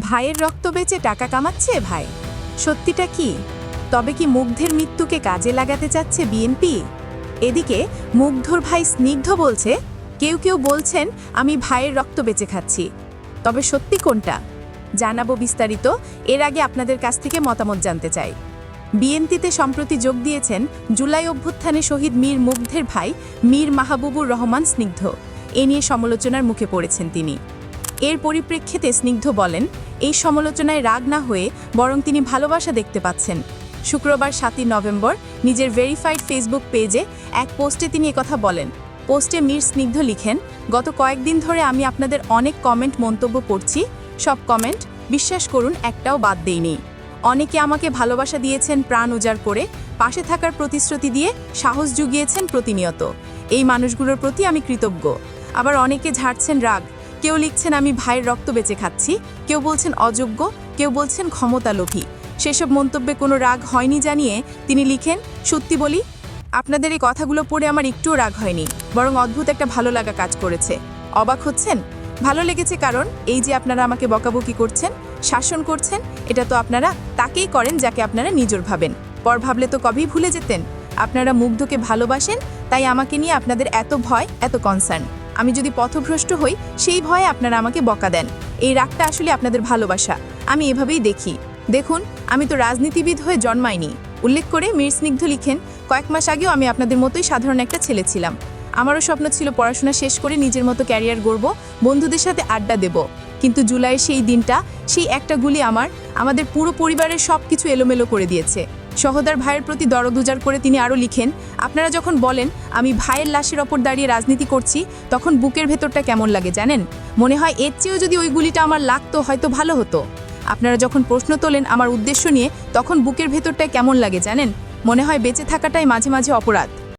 ভাইয়ের রক্ত বেচে টাকা কামাচ্ছে ভাই? সত্যিটা কি? তবে কি মুগ্ধের মৃত্যুকে কাজে লাগাতে চাচ্ছে বিএনপি এদিকে মুগ্ধর ভাই স্নিগ্ধ বলছে, কেউ কেউ বলছেন আমি ভাইয়ের রক্ত বেচে খাচ্ছি। তবে সত্যি কোনটা? জানাব বিস্তারিত, এর আগে আপনাদের কাছ থেকে মতামত জানতে চাই। বিএনপিতে সম্প্রতি যোগ দিয়েছেন জুলাই অভ্যুত্থানে শহীদ মীর মুগ্ধের ভাই মীর মাহবুবুর রহমান স্নিগ্ধ। এ নিয়ে সমালোচনার মুখে পড়েছেন তিনি। এর পরিপ্রেক্ষিতে স্নিগ্ধ বলেন, এই সমালোচনায় রাগ না হয়ে বরং তিনি ভালোবাসা দেখতে পাচ্ছেন। শুক্রবার সাতই নভেম্বর নিজের ভেরিফাইড ফেসবুক পেজে এক পোস্টে তিনি একথা বলেন। পোস্টে মীর স্নিগ্ধ লিখেন, গত কয়েকদিন ধরে আমি আপনাদের অনেক কমেন্ট মন্তব্য পড়ছি সব কমেন্ট, বিশ্বাস করুন, একটাও বাদ দেইনি। অনেকে আমাকে ভালোবাসা দিয়েছেন প্রাণ উজাড় করে, পাশে থাকার প্রতিশ্রুতি দিয়ে সাহস জুগিয়েছেন প্রতিনিয়ত। এই মানুষগুলোর প্রতি আমি কৃতজ্ঞ। আবার অনেকে ঝাড়ছেন রাগ। কেউ লিখছেন, আমি ভাইয়ের রক্ত বেঁচে খাচ্ছি। কেউ বলছেন, অযোগ্য। কেউ বলছেন ক্ষমতালোভী সেসব মন্তব্যে কোনো রাগ হয়নি জানিয়ে তিনি লিখেন, সত্যি বলি, আপনাদের এই কথাগুলো পড়ে আমার একটুও রাগ হয়নি, বরং অদ্ভুত একটা ভালো লাগা কাজ করেছে। অবাক হচ্ছেন? ভালো লেগেছে কারণ এই যে আপনারা আমাকে বকাবকি করছেন, শাসন করছেন, এটা তো আপনারা তাকেই করেন যাকে আপনারা নিজর ভাবেন। পর ভাবলে তো কবেই ভুলে যেতেন? আপনারা মুগ্ধকে ভালোবাসেন, তাই আমাকে নিয়ে আপনাদের এত ভয়, এত কনসার্ন আমি যদি পথভ্রষ্ট হই, সেই ভয়ে আপনারা আমাকে বকা দেন। এই রাগটা আসলে আপনাদের ভালোবাসা। আমি এভাবেই দেখি। দেখুন, আমি তো রাজনীতিবিদ হয়ে জন্মাইনি। উল্লেখ করে মীর স্নিগ্ধ লিখেন, কয়েক মাস আগেও আমি আপনাদের মতোই সাধারণ একটা ছেলে ছিলাম। আমারও স্বপ্ন ছিল পড়াশোনা শেষ করে নিজের মতো ক্যারিয়ার গড়ব, বন্ধুদের সাথে আড্ডা দেব। কিন্তু জুলাইয়ের সেই দিনটা, সেই একটা গুলি আমার, আমাদের পুরো পরিবারের সব কিছু এলোমেলো করে দিয়েছে। সহদার ভাইয়ের প্রতি দরদুজার করে তিনি আরও লিখেন, আপনারা যখন বলেন, আমি ভাইয়ের লাশের ওপর দাঁড়িয়ে রাজনীতি করছি, তখন বুকের ভেতরটা কেমন লাগে জানেন? মনে হয় এর চেয়েও যদি ওই গুলিটা আমার লাগতো, হয়তো ভালো হতো। আপনারা যখন প্রশ্ন তোলেন আমার উদ্দেশ্য নিয়ে, তখন বুকের ভেতরটায় কেমন লাগে জানেন? মনে হয় বেঁচে থাকাটাই মাঝে মাঝে অপরাধ।